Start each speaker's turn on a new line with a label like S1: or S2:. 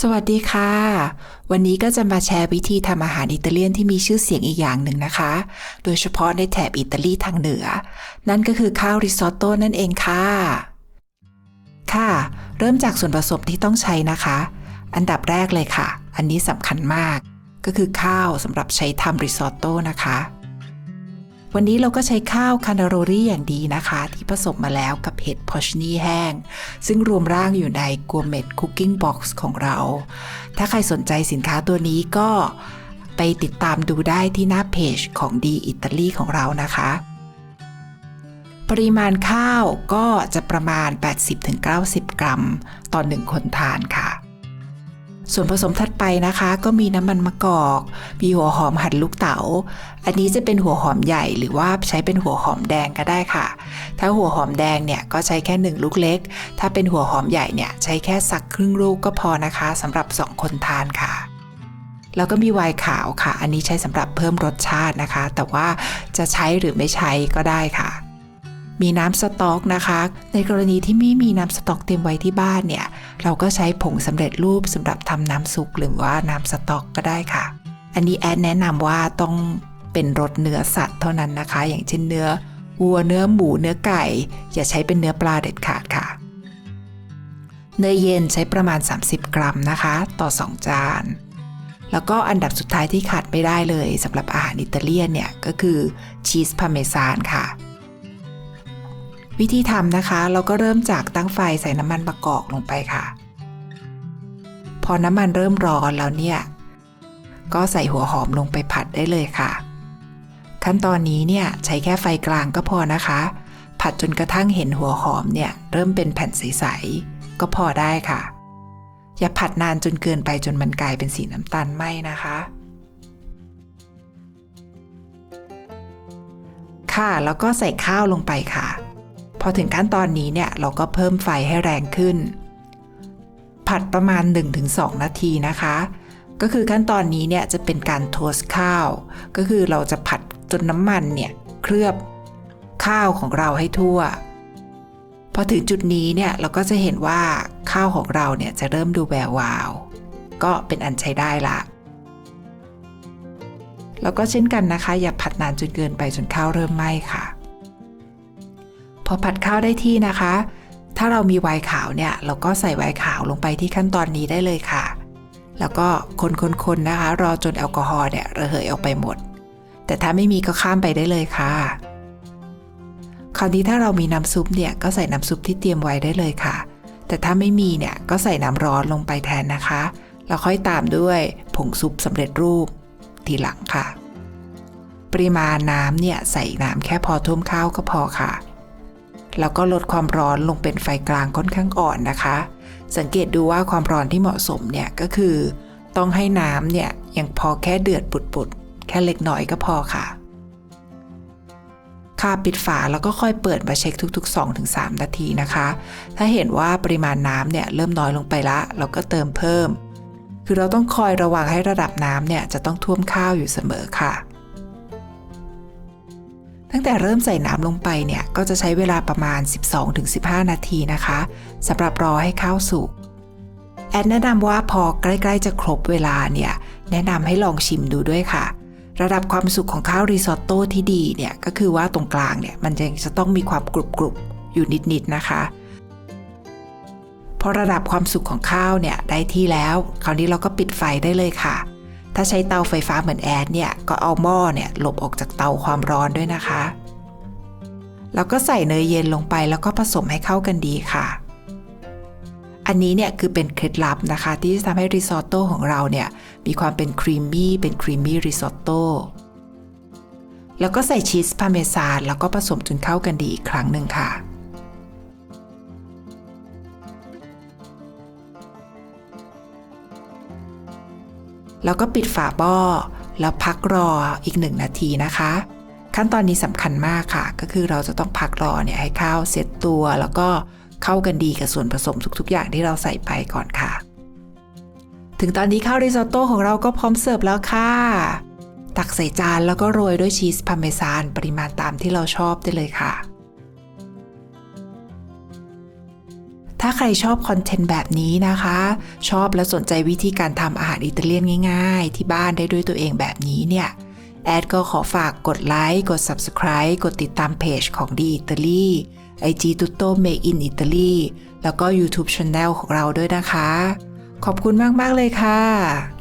S1: สวัสดีค่ะ วันนี้ก็จะมาแชร์วิธีทำอาหารอิตาเลียนที่มีชื่อเสียงอีกอย่างหนึ่งนะคะ โดยเฉพาะในแถบอิตาลีทางเหนือ นั่นก็คือข้าวริซอตโต้นั่นเองค่ะ ค่ะ เริ่มจากส่วนผสมที่ต้องใช้นะคะ อันดับแรกเลยค่ะ อันนี้สำคัญมาก ก็คือข้าวสำหรับใช้ทำริซอตโต้นะคะ วันนี้เราก็ใช้ข้าวคานาโรรี่อย่างดีนะคะ ที่ผสมมาแล้วกับเห็ดพอชนีแห้ง ซึ่งรวมร่างอยู่ใน Gourmet Cooking Box ของเรา ถ้าใครสนใจสินค้าตัวนี้ก็ไปติดตามดูได้ที่หน้าเพจของดีอิตาลีของเรานะคะ ปริมาณข้าวก็จะประมาณ 80-90 กรัม ต่อ 1 คนทานค่ะ ส่วนผสมถัดไปนะคะ ก็มีน้ำมันมะกอก มีหัวหอมหั่นลูกเต๋า อันนี้จะเป็นหัวหอมใหญ่หรือว่าใช้เป็นหัวหอมแดงก็ได้ค่ะ ถ้าหัวหอมแดงเนี่ยก็ใช้แค่หนึ่งลูกเล็ก ถ้าเป็นหัวหอมใหญ่เนี่ยใช้แค่สักครึ่งลูกก็พอนะคะสำหรับ 2 คนทานค่ะแล้วก็มีไวน์ขาวค่ะ อันนี้ใช้สำหรับเพิ่มรสชาตินะคะ แต่ว่าจะใช้หรือไม่ใช้ก็ได้ค่ะ มีน้ำสต๊อกนะคะ ในกรณีที่ไม่มีน้ำสต๊อกเตรียมไว้ที่บ้านเนี่ย เราก็ใช้ผงสำเร็จรูปสำหรับทำน้ำซุปหรือว่าน้ำสต๊อกก็ได้ค่ะ อันนี้แอดแนะนำว่าต้องเป็นรสเนื้อสัตว์เท่านั้นนะคะ อย่างเช่นเนื้อวัวเนื้อหมูเนื้อไก่ อย่าใช้เป็นเนื้อปลาเด็ดขาดค่ะ เนยเย็นใช้ประมาณ 30 กรัมนะคะ ต่อ 2 จาน แล้วก็อันดับสุดท้ายที่ขาดไม่ได้เลยสำหรับอาหารอิตาเลียนเนี่ยก็คือชีสพาเมซานค่ะ วิธีทำนะคะ เราก็เริ่มจากตั้งไฟใส่น้ำมันมะกอกลงไปค่ะ พอน้ำมันเริ่มร้อนแล้วเนี่ย ก็ใส่หัวหอมลงไปผัดได้เลยค่ะ ขั้นตอนนี้เนี่ยใช้แค่ไฟกลางก็พอนะคะ ผัดจนกระทั่งเห็นหัวหอมเนี่ยเริ่มเป็นแผ่นใสๆก็พอได้ค่ะ อย่าผัดนานจนเกินไปจนมันกลายเป็นสีน้ำตาลไหมนะคะค่ะแล้วก็ใส่ข้าวลงไปค่ะ พอถึงขั้นตอนนี้เนี่ยเราก็เพิ่มไฟให้แรงขึ้น ผัดประมาณ 1-2 นาทีนะคะ ก็คือขั้นตอนนี้เนี่ยจะเป็นการโทสข้าว ก็คือเราจะผัดจนน้ำมันเนี่ยเคลือบข้าวของเราให้ทั่ว พอถึงจุดนี้เนี่ยเราก็จะเห็นว่าข้าวของเราเนี่ยจะเริ่มดูแวววาว ก็เป็นอันใช้ได้ละแล้วก็เช่นกันนะคะ อย่าผัดนานจนเกินไปจนข้าวเริ่มไหม้ค่ะ พอผัดข้าวได้ที่นะคะ ถ้าเรามีไวน์ขาวเนี่ยเราก็ใส่ไวน์ขาวลงไปที่ขั้นตอนนี้ได้เลยค่ะ แล้วก็คนๆๆนะคะ รอจนแอลกอฮอล์เนี่ยระเหยออกไปหมด แต่ถ้าไม่มีก็ข้ามไปได้เลยค่ะ คราวนี้ถ้าเรามีน้ำซุปเนี่ยก็ใส่น้ำซุปที่เตรียมไว้ได้เลยค่ะ แต่ถ้าไม่มีเนี่ยก็ใส่น้ำร้อนลงไปแทนนะคะ แล้วค่อยตามด้วยผงซุปสำเร็จรูปทีหลังค่ะ ปริมาณน้ำเนี่ยใส่น้ำแค่พอท่วมข้าวก็พอค่ะ แล้วก็ลดความร้อนลงเป็นไฟกลางค่อนข้างอ่อนนะคะ สังเกตดูว่าความร้อนที่เหมาะสมเนี่ยก็คือ ต้องให้น้ำเนี่ยยังพอแค่เดือดปุดๆ แค่เล็กน้อยก็พอค่ะ ค่ะปิดฝาแล้วก็ค่อยเปิดมาเช็คทุกๆ 2-3 นาทีนะคะ ถ้าเห็นว่าปริมาณน้ำเนี่ยเริ่มน้อยลงไปละ เราก็เติมเพิ่ม คือเราต้องคอยระวังให้ระดับน้ำเนี่ยจะต้องท่วมข้าวอยู่เสมอค่ะ ตั้งแต่เริ่มใส่น้ำลงไปเนี่ยก็จะใช้เวลาประมาณ 12-15 นาทีนะคะสำหรับรอให้ข้าวสุกแอดแนะนำว่าพอใกล้ๆจะครบเวลาเนี่ยแนะนำให้ลองชิมดูด้วยค่ะ ระดับความสุกของข้าวริซอตโต้ที่ดีเนี่ยก็คือว่าตรงกลางเนี่ยมันยังจะต้องมีความกรุบๆอยู่นิดๆนะคะพอระดับความสุกของข้าวเนี่ยได้ที่แล้ว คราวนี้เราก็ปิดไฟได้เลยค่ะ ถ้าใช้เตาไฟฟ้าเหมือนแอดเนี่ยก็เอาหม้อเนี่ยหลบออกจากเตาความร้อนด้วยนะคะ แล้วก็ใส่เนยเย็นลงไปแล้วก็ผสมให้เข้ากันดีค่ะ อันนี้เนี่ยคือเป็นเคล็ดลับนะคะ ที่จะทำให้ริซอตโต้ของเราเนี่ยมีความเป็นครีมมี่เป็นครีมมี่ริซอตโต้แล้วก็ใส่ชีสพาเมซานแล้วก็ผสมจนเข้ากันดีอีกครั้งหนึ่งค่ะ แล้วก็ปิดฝาบ้อแล้วพักรออีกหนึ่งนาทีนะคะ ขั้นตอนนี้สำคัญมากค่ะ ก็คือเราจะต้องพักรอเนี่ยให้ข้าวเซ็ตตัว แล้วก็เข้ากันดีกับส่วนผสมทุกๆ อย่างที่เราใส่ไปก่อนค่ะ ถึงตอนนี้ข้าวริซอตโต้ของเราก็พร้อมเสิร์ฟแล้วค่ะ ตักใส่จานแล้วก็โรยด้วยชีสพาเมซานปริมาณตามที่เราชอบได้เลยค่ะ ใครชอบคอนเทนต์แบบนี้นะคะ ชอบและสนใจวิธีการทำอาหารอิตาเลียนง่าย ๆ ที่บ้านได้ด้วยตัวเองแบบนี้เนี่ย แอดก็ขอฝากกดไลค์ กด Subscribe กดติดตามเพจของดีอิตาลี IG t u t o Make in Italy แล้วก็ YouTube Channel ของเราด้วยนะคะ ขอบคุณมาก ๆ เลยค่ะ